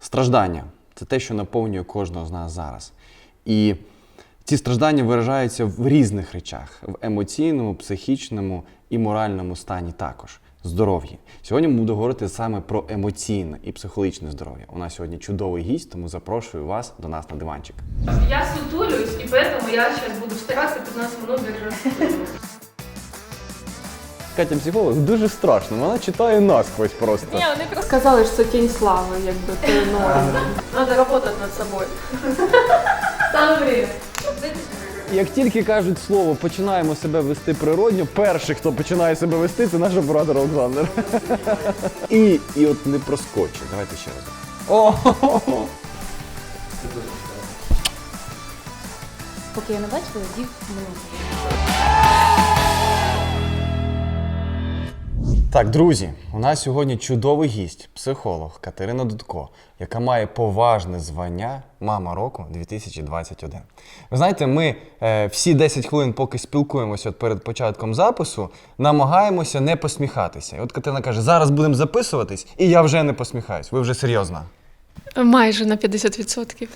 Страждання це те, що наповнює кожного з нас зараз. І ці страждання виражаються в різних речах: в емоційному, психічному і моральному стані також. Здоров'ї. Сьогодні ми будемо говорити саме про емоційне і психологічне здоров'я. У нас сьогодні чудовий гість, тому запрошую вас до нас на диванчик. Я сутулюсь, и поэтому я сейчас буду стараться 15 минут держать. Катя психолог дуже страшно, вона читає насквозь просто. Ні, вони просто сказали, що це тінь слави, якби ти норм. Надо работать над собою. Саме время. Як тільки кажуть слово починаємо себе вести природньо, перший, хто починає себе вести, це наш оператор Олександр. І, і от не проскочить. Давайте ще раз. О! Поки я не бачила, дів минуло. Так, друзі, у нас сьогодні чудовий гість, психолог Катерина Дудко, яка має поважне звання Мама року 2021. Ви знаєте, ми е, всі 10 хвилин, поки спілкуємося от перед початком запису, намагаємося не посміхатися. І от Катерина каже: зараз будемо записуватись, і я вже не посміхаюсь. Ви вже серйозно. Майже на 50%.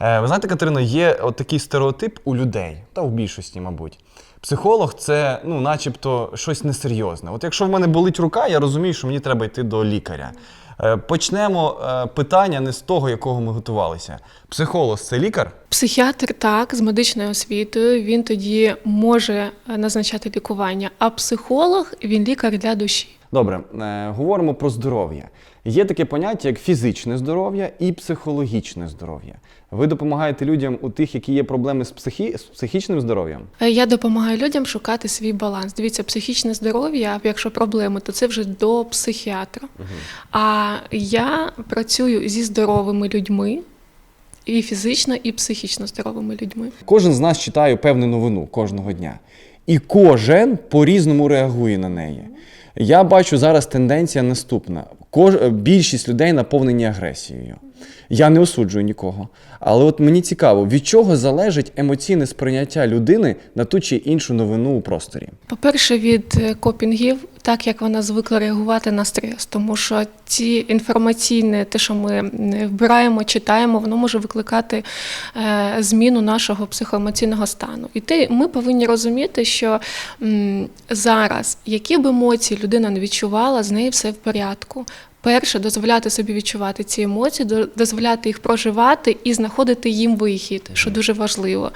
Е, Ви знаєте, Катерино, є от такий стереотип у людей, та у більшості, мабуть. Психолог це ну, начебто щось несерйозне. От якщо в мене болить рука, я розумію, що мені треба йти до лікаря. Е, Почнемо е, питання не з того, якого ми готувалися. Психолог це лікар? Психіатр так, з медичною освітою, він тоді може назначати лікування, а психолог він лікар для душі. Добре, е, говоримо про здоров'я. Є таке поняття, як фізичне здоров'я і психологічне здоров'я. Ви допомагаєте людям у тих, які є проблеми з, психі... з психічним здоров'ям? Е, Я допомагаю людям шукати свій баланс. Дивіться, психічне здоров'я, якщо проблеми, то це вже до психіатра. А я працюю зі здоровими людьми, і фізично, і психічно здоровими людьми. Кожен з нас читає певну новину кожного дня. І кожен по-різному реагує на неї. Я бачу зараз тенденція наступна: Кож... більшість людей наповнені агресією. Я не осуджую нікого. Але от мені цікаво, від чого залежить емоційне сприйняття людини на ту чи іншу новину у просторі. По-перше, від е, копінгів, так як вона звикла реагувати на стрес, тому що ці інформаційне, те, що ми м, вбираємо, читаємо, воно може викликати е, зміну нашого психоемоційного стану. І те, ми повинні розуміти, що зараз, які б емоції людина не відчувала, з нею все в порядку. Перше, дозволяти собі відчувати ці емоції, до- дозволяти їх проживати і знаходити їм вихід, що дуже важливо.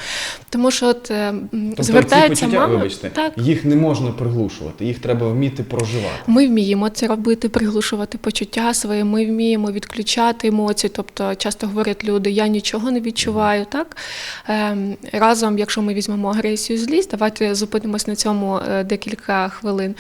Тому що от е, м, звертається мама, так, їх не можна приглушувати, їх треба вміти проживати. ми вміємо це робити, приглушувати почуття свої. Ми вміємо відключати емоції. Тобто, часто говорять люди, я нічого не відчуваю. Так ем, разом, якщо ми візьмемо агресію, злість, давайте зупинимось на цьому е, декілька хвилин.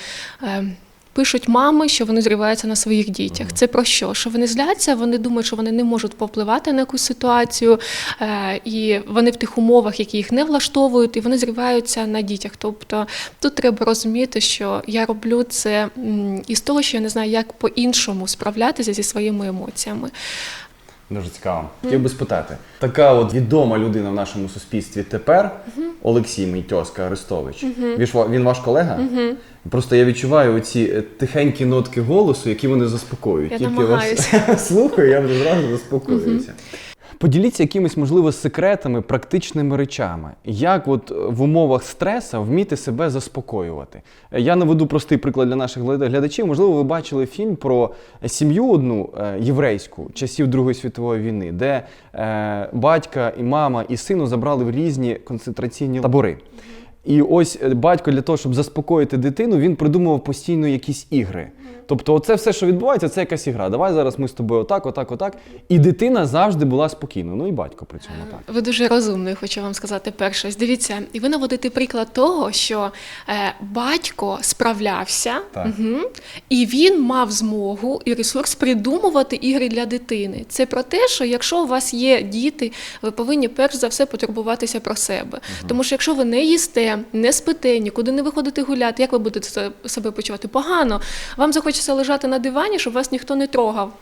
Пишуть мами, що вони зриваються на своїх дітях. Це про що? Що вони зляться, вони думають, що вони не можуть повпливати на якусь ситуацію, е, і вони в тих умовах, які їх не влаштовують, і вони зриваються на дітях. Тобто тут треба розуміти, що я роблю це із того, що я не знаю, як по-іншому справлятися зі своїми емоціями. Дуже цікаво. Хотів би спитати, така от відома людина в нашому суспільстві тепер, Олексій Митьоска Арестович. Він, ваш колега? Просто я відчуваю оці е, тихенькі нотки голосу, які вони заспокоюють. Я Тільки вас слухаю, я вже зразу заспокоююся. Поділіться якимись, можливо, секретами, практичними речами, як от е, в умовах стресу вміти себе заспокоювати. Е, Я наведу простий приклад для наших глядачів. Можливо, ви бачили фільм про сім'ю одну е, єврейську часів Другої світової війни, де е, батька і мама і сину забрали в різні концентраційні табори. І ось батько для того, щоб заспокоїти дитину, він придумував постійно якісь ігри. Тобто, оце все, що відбувається, це якась ігра. Давай зараз ми з тобою отак, отак, отак. І дитина завжди була спокійна. Ну і батько при цьому так. Ви дуже розумний, хочу вам сказати перше. Дивіться, і ви наводите приклад того, що е, батько справлявся, Так. Угу, і він мав змогу і ресурс придумувати ігри для дитини. Це про те, що якщо у вас є діти, ви повинні перш за все потурбуватися про себе. Тому що якщо ви не їсте, не спите, нікуди не виходите гуляти, як ви будете себе почувати? Погано. Вам захочеться лежати на дивані, щоб вас ніхто не трогав.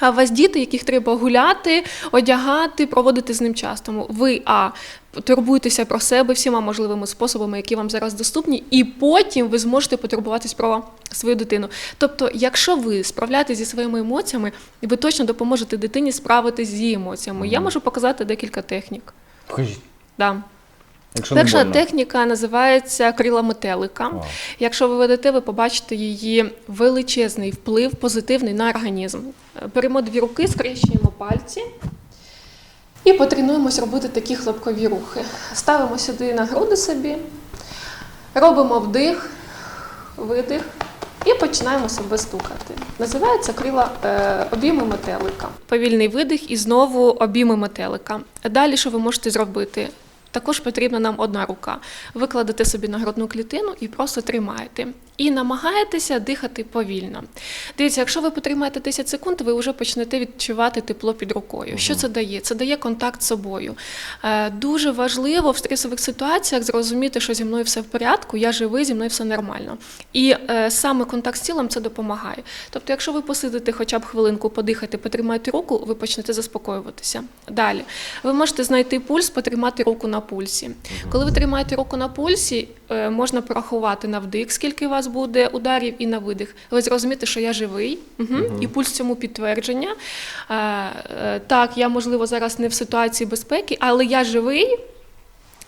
А у вас діти, яких треба гуляти, одягати, проводити з ним час. Тому ви а турбуйтеся про себе всіма можливими способами, які вам зараз доступні, і потім ви зможете потурбуватись про свою дитину. Тобто, якщо ви справляєтесь зі своїми емоціями, ви точно допоможете дитині справитись з її емоціями. Я можу показати декілька технік. Покажіть, Да. Якщо не Перша больно. техніка називається крила метелика. Якщо ви ведете, ви побачите її величезний вплив позитивний на організм. Е, Беремо дві руки, скрещуємо пальці і потренуємось робити такі хлопкові рухи. Ставимо сюди на груди собі, робимо вдих, видих і починаємо себе стукати. Називається крила е, обійми метелика. Повільний видих і знову обійми метелика. Далі, що ви можете зробити? Також потрібна нам одна рука. Ви кладете собі на грудну клітину і просто тримаєте. І намагаєтеся дихати повільно. Дивіться, якщо ви потримаєте 10 секунд, ви вже почнете відчувати тепло під рукою. Що це дає? Це дає контакт з собою. Е, Дуже важливо в стресових ситуаціях зрозуміти, що зі мною все в порядку, я живий, зі мною все нормально. І е, саме контакт з тілом це допомагає. Тобто, якщо ви посидите хоча б хвилинку, подихати, потримаєте руку, ви почнете заспокоюватися. Далі ви можете знайти пульс, потримати руку на пульсі. Коли ви тримаєте руку на пульсі, е, можна порахувати на вдих, скільки у вас буде ударів, і на видих. Ви зрозумієте, що я живий, угу. і пульс цьому підтвердження. Е, е, Так, я можливо зараз не в ситуації безпеки, але я живий.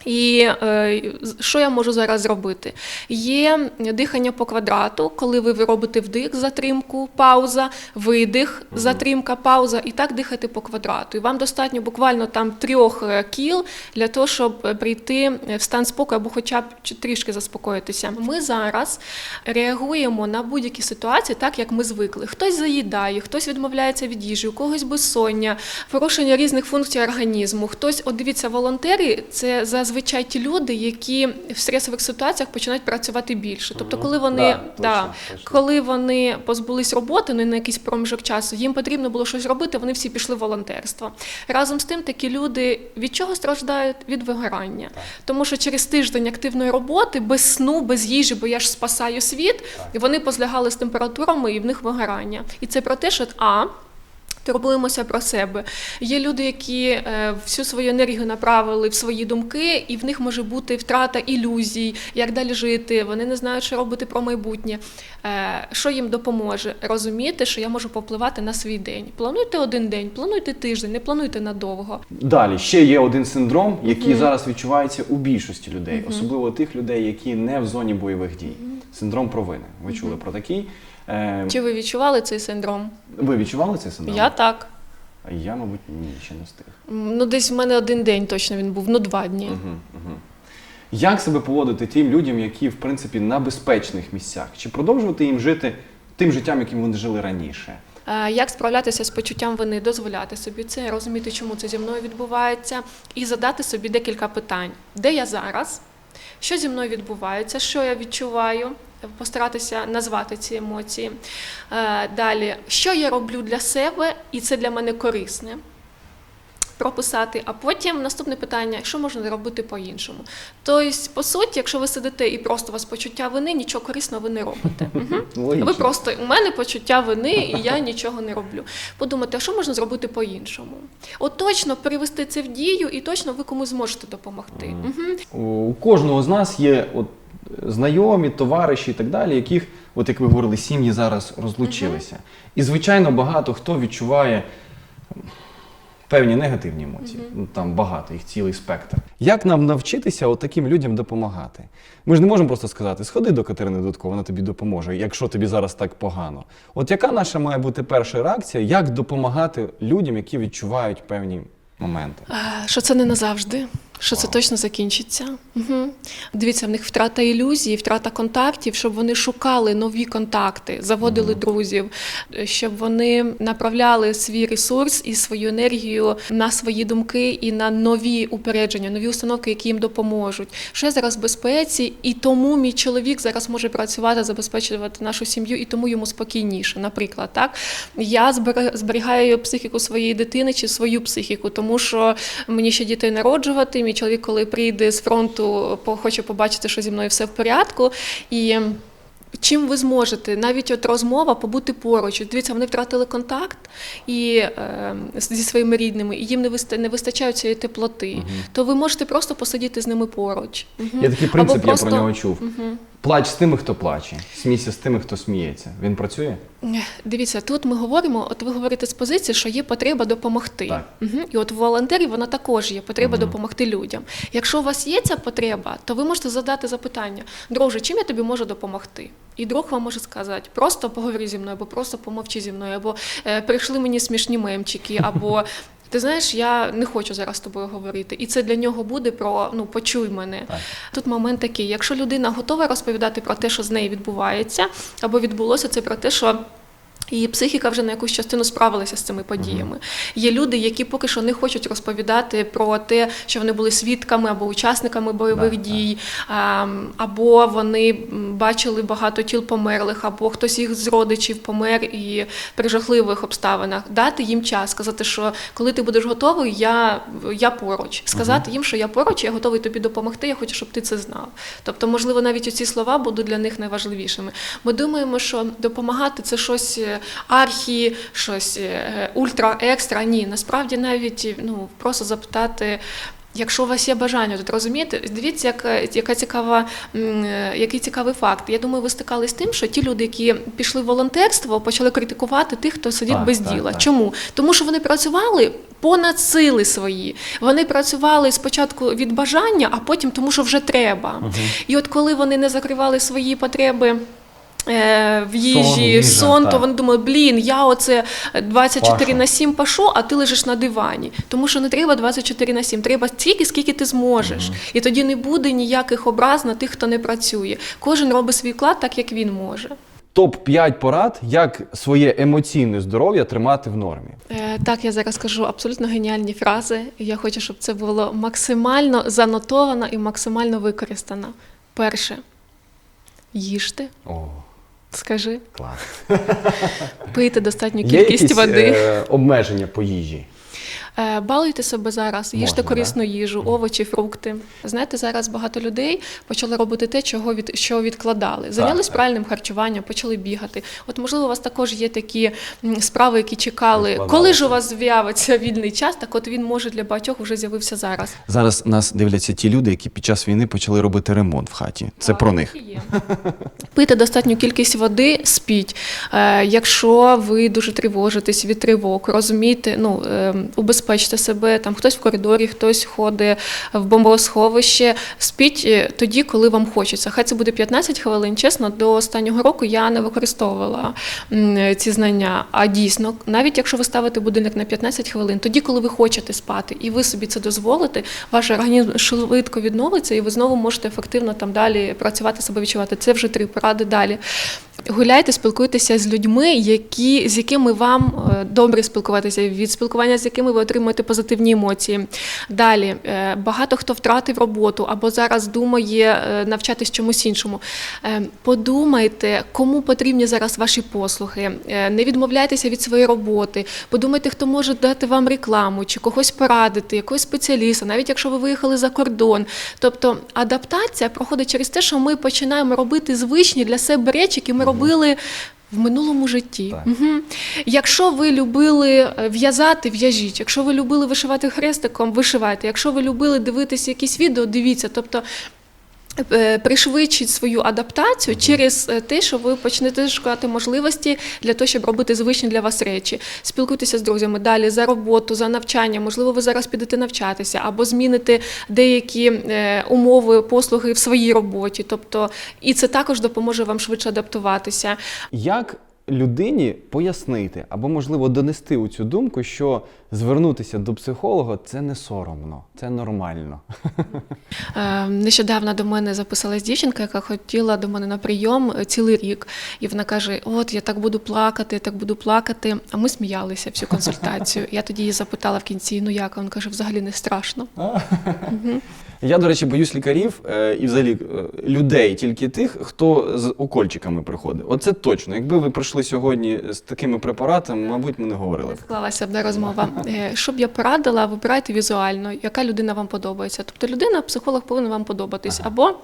І е, що я можу зараз зробити? Є дихання по квадрату, коли ви робите вдих, затримку, пауза, видих, затримка, пауза, і так дихати по квадрату. І вам достатньо буквально там трьох е, кіл для того, щоб е, прийти в стан спокою або хоча б трішки заспокоїтися. Ми зараз реагуємо на будь-які ситуації так, як ми звикли. Хтось заїдає, хтось відмовляється від їжі, у когось безсоння, порушення різних функцій організму. Хтось, от дивіться, волонтери це зазвичай ті люди, які в стресових ситуаціях починають працювати більше. Тобто, коли вони Да, да, точно, точно. коли вони позбулись роботи ну, на якийсь проміжок часу, їм потрібно було щось робити, вони всі пішли в волонтерство. Разом з тим, такі люди від чого страждають? Від вигорання. Тому що через тиждень активної роботи, без сну, без їжі, бо я ж спасаю світ, і вони позлягали з температурами і в них вигорання. І це про те, що а. Турбуємося про себе. Є люди, які е, всю свою енергію направили в свої думки, і в них може бути втрата ілюзій, як далі жити. Вони не знають, що робити про майбутнє. Е, що їм допоможе? Розуміти, що я можу попливати на свій день. Плануйте один день, плануйте тиждень, не плануйте надовго. Далі ще є один синдром, який зараз відчувається у більшості людей, особливо тих людей, які не в зоні бойових дій. Синдром провини. Ви чули про такий? Е, Чи ви відчували цей синдром? Ви відчували цей синдром? Я так. А Я, мабуть, ні, ще не встиг. М, Ну, десь в мене один день точно він був, ну два дні. Угу, угу. Як себе поводити тим людям, які, в принципі, на безпечних місцях? Чи продовжувати їм жити тим життям, яким вони жили раніше? Е, Як справлятися з почуттям вини, дозволяти собі це, розуміти, чому це зі мною відбувається, і задати собі декілька питань: де я зараз, що зі мною відбувається, що я відчуваю, постаратися назвати ці емоції. Е, Далі, що я роблю для себе, і це для мене корисне. Прописати, а потім наступне питання: що можна робити по-іншому? Тобто, по суті, якщо ви сидите і просто у вас почуття вини, нічого корисного ви не робите. Логічно. Ви просто у мене почуття вини, і я нічого не роблю. Подумайте, а що можна зробити по-іншому? От точно перевести це в дію, і точно ви комусь зможете допомогти. Мгм. У кожного з нас є от знайомі, товариші і так далі, яких, от як ви говорили, сім'ї зараз розлучилися. І, звичайно, багато хто відчуває певні негативні емоції. Ну, Там багато, їх цілий спектр. Як нам навчитися от таким людям допомагати? Ми ж не можемо просто сказати, сходи до Катерини Дудко, вона тобі допоможе, якщо тобі зараз так погано. От яка наша має бути перша реакція, як допомагати людям, які відчувають певні моменти? Що це не назавжди, що це точно закінчиться. Угу. Дивіться, в них втрата ілюзій, втрата контактів, щоб вони шукали нові контакти, заводили друзів, е, щоб вони направляли свій ресурс і свою енергію на свої думки і на нові упередження, нові установки, які їм допоможуть. Що я зараз в безпеці, і тому мій чоловік зараз може працювати, забезпечувати нашу сім'ю, і тому йому спокійніше. Наприклад, так я зберігаю психіку своєї дитини чи свою психіку, тому що мені ще дітей народжувати. Мій чоловік, коли прийде з фронту, хоче побачити, що зі мною все в порядку. І чим ви зможете, навіть от розмова побути поруч. Дивіться, вони втратили контакт і е, зі своїми рідними, і їм не виста- не вистачає цієї теплоти. То ви можете просто посидіти з ними поруч. Угу. Я такий принцип Або я просто- про нього чув. Плач з тими, хто плаче, смійся з тими, хто сміється. Він працює? Дивіться, тут ми говоримо, от ви говорите з позиції, що є потреба допомогти. Так. Угу. І от у волонтерів вона також є потреба допомогти людям. Якщо у вас є ця потреба, то ви можете задати запитання: друже, чим я тобі можу допомогти? І друг вам може сказати, просто поговори зі мною, або просто помовчи зі мною, або е, прийшли мені смішні мемчики, або. Ти знаєш, я не хочу зараз з тобою говорити, і це для нього буде про ну почуй мене. Так. Тут момент такий: якщо людина готова розповідати про те, що з нею відбувається, або відбулося, це про те, що. Її психіка вже на якусь частину справилася з цими подіями. Є люди, які поки що не хочуть розповідати про те, що вони були свідками або учасниками бойових Да, дій, а, або вони бачили багато тіл померлих, або хтось їх з родичів помер і при жахливих обставинах. Дати їм час, сказати, що коли ти будеш готовий, я, я поруч. Сказати їм, що я поруч, я готовий тобі допомогти, я хочу, щоб ти це знав. Тобто, можливо, навіть ці слова будуть для них найважливішими. Ми думаємо, що допомагати це щось е, архі, щось е, ультра екстра. Ні, насправді навіть е, ну, просто запитати. Якщо у вас є бажання, тут розумієте, дивіться, яка, яка цікава, е, який цікавий факт. Я думаю, ви стикались з тим, що ті люди, які пішли в волонтерство, почали критикувати тих, хто сидить Так, без так, діла. так. Чому? Тому що вони працювали понад сили свої. Вони працювали спочатку від бажання, а потім тому, що вже треба. І от коли вони не закривали свої потреби. Е, В їжі, їжа, сон, то вони думали, блін, я оце 24 Пашу. на 7 пашу, а ти лежиш на дивані. Тому що не треба 24 на 7, треба стільки, скільки ти зможеш. І тоді не буде ніяких образ на тих, хто не працює. Кожен робить свій вклад так, як він може. Топ-5 порад, як своє емоційне здоров'я тримати в нормі. Е, Так, я зараз кажу абсолютно геніальні фрази. Я хочу, щоб це було максимально занотовано і максимально використано. Перше, їжте, О, скажи, клас. пийте достатню Є кількість якісь води. е, обмеження по їжі? Е, Балуйте себе зараз, їжте Можна, корисну їжу, овочі, фрукти. Знаєте, зараз багато людей почали робити те, чого від що відкладали. Зайнялись правильним харчуванням, почали бігати. От можливо, у вас також є такі справи, які чекали. Відкладали. Коли ж у вас з'явиться вільний час, так от він може для багатьох вже з'явився зараз. Зараз нас дивляться ті люди, які під час війни почали робити ремонт в хаті. Це Так, про них. є. Пийте достатню кількість води, спіть. Е, якщо ви дуже тривожитесь від тривог, розумійте, ну е, убезпечте себе. Там хтось в коридорі, хтось ходить в бомбосховище. Спіть е, тоді, коли вам хочеться. Хай це буде 15 хвилин. Чесно, до останнього року я не використовувала ці знання. А дійсно, навіть якщо ви ставите будильник на 15 хвилин, тоді, коли ви хочете спати, і ви собі це дозволите, ваш організм швидко відновиться, і ви знову можете ефективно там далі працювати, себе відчувати. Це вже три поради далі. Гуляйте, спілкуйтеся з людьми, які, з якими вам е, добре спілкуватися, від спілкування з якими ви отримуєте позитивні емоції. Далі е, багато хто втратив роботу або зараз думає е, навчатись чомусь іншому. Подумайте, кому потрібні зараз ваші послуги. Не відмовляйтеся від своєї роботи. Подумайте, хто може дати вам рекламу чи когось порадити, якогось спеціаліста, навіть якщо ви виїхали за кордон. Тобто адаптація проходить через те, що ми починаємо робити звичні для себе речі, які ми робили. В минулому житті. Так. Угу. Якщо ви любили е, в'язати, в'яжіть. Якщо ви любили вишивати хрестиком, вишивайте. Якщо ви любили дивитися якісь відео, дивіться. Тобто е, пришвидшіть свою адаптацію через е, те, що ви почнете шукати можливості для того, щоб робити звичні для вас речі. Спілкуйтеся з друзями далі за роботу, за навчання. Можливо, ви зараз підете навчатися або зміните деякі е, умови, послуги в своїй роботі. Тобто, і це також допоможе вам швидше адаптуватися. Як людині пояснити або, можливо, донести у цю думку, що звернутися до психолога це не соромно, це нормально. Е, Нещодавно до мене записалась дівчинка, яка хотіла до мене на прийом е, цілий рік. І вона каже: От я так буду плакати, так буду плакати. А ми сміялися всю консультацію. Я тоді її запитала в кінці: ну як? Він каже, взагалі не страшно. Я, до речі, боюсь лікарів е, і взагалі е, людей, тільки тих, хто з укольчиками приходить. Оце точно. Якби ви прийшли сьогодні з такими препаратами, мабуть, ми не говорили. б. Склалася б розмова. Е, Що б я порадила, вибирайте візуально, яка людина вам подобається. Тобто людина, психолог повинен вам подобатись. Або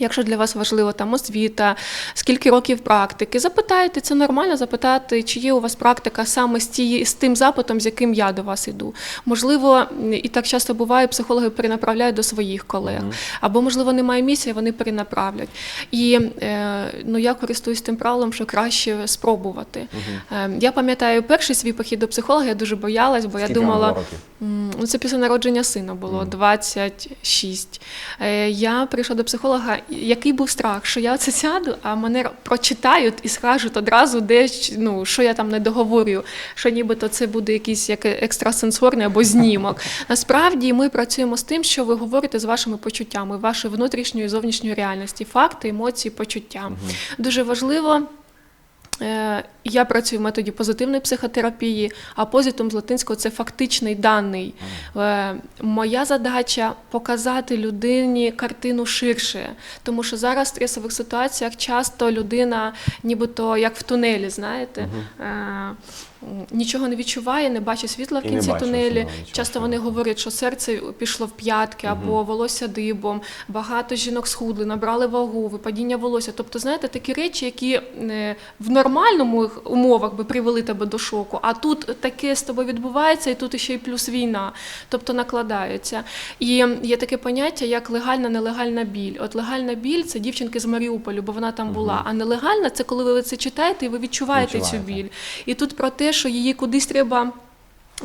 Якщо для вас важливо там освіта, скільки років практики, запитайте, це нормально запитати, чи є у вас практика саме з, тієї, з тим запитом, з яким я до вас іду. Можливо, і так часто буває, психологи перенаправляють до своїх колег, або, можливо, немає місця, вони перенаправлять. І е, ну, я користуюсь тим правилом, що краще спробувати. Е, я пам'ятаю перший свій похід до психолога, я дуже боялась, бо я думала. Ну, це після народження сина було 26. Е, Я прийшла до психолога. Який був страх, що я оце сяду, а мене прочитають і скажуть одразу, де ну, що я там не договорю, що нібито це буде якийсь як екстрасенсорний або знімок. Насправді ми працюємо з тим, що ви говорите з вашими почуттями, вашої внутрішньої і зовнішньої реальності, факти, емоції, почуття. Дуже важливо. Е, Я працюю в методі позитивної психотерапії, а позитум з латинського це фактичний даний. Е, Моя задача показати людині картину ширше, тому що зараз в стресових ситуаціях часто людина, нібито як в тунелі, знаєте, нічого не відчуває, не бачить світла в кінці тунелі. Часто вони говорять, що серце пішло в п'ятки або волосся дибом. Багато жінок схудли, набрали вагу, випадіння волосся. Тобто, знаєте, такі речі, які е, в нормальному умовах би привели тебе до шоку. А тут таке з тобою відбувається, і тут ще й плюс війна, тобто накладаються. І є таке поняття, як легальна, нелегальна біль. От легальна біль це дівчинки з Маріуполю, бо вона там була. А нелегальна це коли ви це читаєте і ви відчуваєте цю біль. І тут про те, що її кудись треба.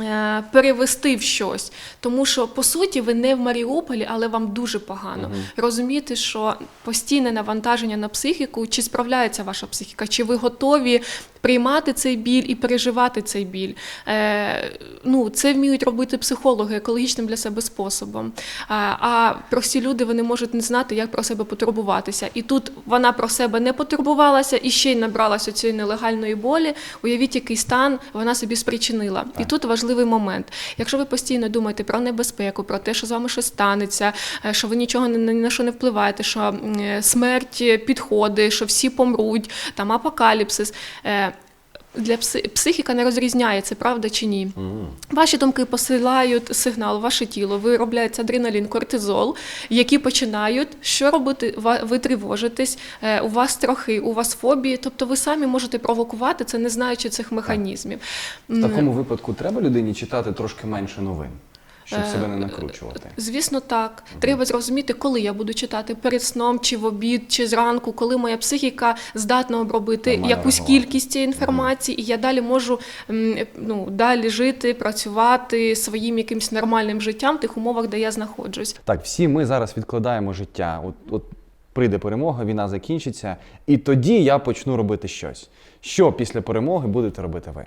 е, Перевести в щось, тому що по суті ви не в Маріуполі, але вам дуже погано. Розуміти, що постійне навантаження на психіку, чи справляється ваша психіка, чи ви готові приймати цей біль і переживати цей біль. Е, ну, це вміють робити психологи екологічним для себе способом. А, а прості люди вони можуть не знати, як про себе потурбуватися. І тут вона про себе не потурбувалася і ще й набралася цієї нелегальної болі. Уявіть, який стан вона собі спричинила. І тут важливий момент. Якщо ви постійно думаєте про небезпеку, про те, що з вами щось станеться, е, що ви нічого ні на що не впливаєте, що е, смерть підходить, що всі помруть, там апокаліпсис. Для пси- психіка не розрізняє, це правда чи ні. Ваші думки посилають сигнал, в ваше тіло, виробляється адреналін, кортизол, які починають що робити? Ви тривожитесь, е, у вас страхи, у вас фобії, тобто ви самі можете провокувати це, не знаючи цих механізмів. В такому випадку треба людині читати трошки менше новин, щоб Е, себе не накручувати. Звісно, так. Треба зрозуміти, коли я буду читати перед сном, чи в обід, чи зранку, коли моя психіка здатна обробити Нормально якусь реагувати. кількість цієї інформації, і я далі можу ну, далі жити, працювати своїм якимось нормальним життям в тих умовах, де я знаходжусь. Так, всі ми зараз відкладаємо життя. От, от прийде перемога, війна закінчиться, і тоді я почну робити щось. Що після перемоги будете робити ви?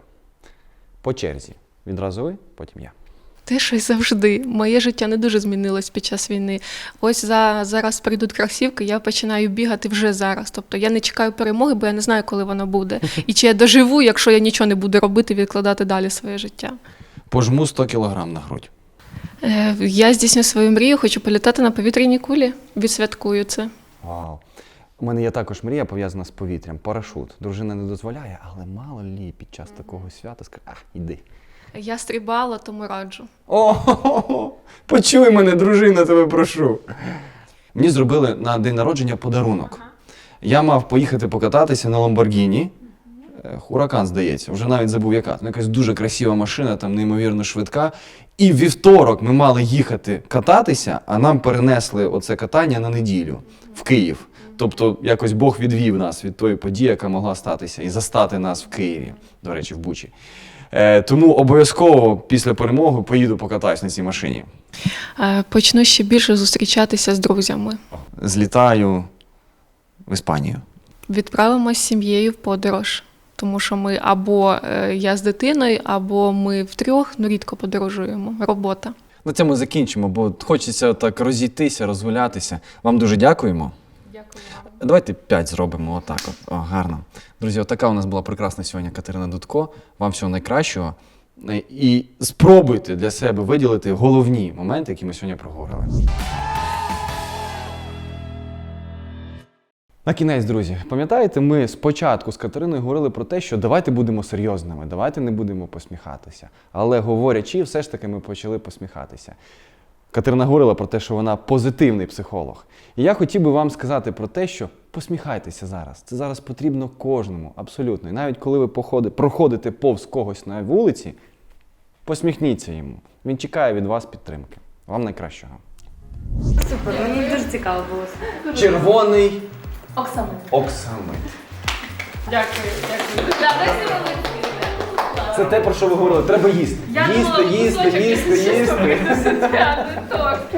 По черзі. Відразу ви, потім я. Те, що й завжди. Моє життя не дуже змінилось під час війни. Ось за, зараз прийдуть кросівки, я починаю бігати вже зараз. Тобто я не чекаю перемоги, бо я не знаю, коли вона буде. І чи я доживу, якщо я нічого не буду робити, відкладати далі своє життя. Пожму 100 кілограм на грудь. Е, Я здійсню свою мрію, хочу політати на повітряній кулі. Відсвяткую це. Вау. У мене є також мрія пов'язана з повітрям. Парашут. Дружина не дозволяє, але мало лі під час такого свята скаже, а, іди. Я стрибала, тому раджу. О, почуй мене, дружина, тебе прошу. Мені зробили на день народження подарунок. Я мав поїхати покататися на Ламборгіні. Е, Хуракан, здається, вже навіть забув яка. Ну, якась дуже красива машина, там неймовірно швидка. І в вівторок ми мали їхати кататися, а нам перенесли оце катання на неділю в Київ. Тобто якось Бог відвів нас від тої події, яка могла статися, і застати нас в Києві, до речі, в Бучі. Е, тому обов'язково після перемоги поїду покатаюсь на цій машині. Е, Почну ще більше зустрічатися з друзями. Злітаю в Іспанію. Відправимося з сім'єю в подорож. Тому що ми або е, я з дитиною, або ми втрьох, ну рідко подорожуємо. Робота. На цьому закінчимо, бо хочеться так розійтися, розгулятися. Вам дуже дякуємо. Дякую. Давайте п'ять зробимо отак. От. О, гарно. Друзі, отака у нас була прекрасна сьогодні Катерина Дудко. Вам всього найкращого. Е, І спробуйте для себе виділити головні моменти, які ми сьогодні проговорили. На кінець, друзі, пам'ятаєте, ми спочатку з Катериною говорили про те, що давайте будемо серйозними, давайте не будемо посміхатися. Але говорячи, все ж таки ми почали посміхатися. Катерина говорила про те, що вона позитивний психолог. І я хотів би вам сказати про те, що посміхайтеся зараз. Це зараз потрібно кожному, абсолютно. І навіть коли ви походи- проходите повз когось на вулиці, посміхніться йому. Він чекає від вас підтримки. Вам найкращого. Супер, мені дуже цікаво було. Червоний Оксана. оксамит. Дякую, дякую. Це те, про що ви говорили. Треба їсти. Я їсти, думала, їсти, кусочок їсти, якийсь, їсти. щоб не торт.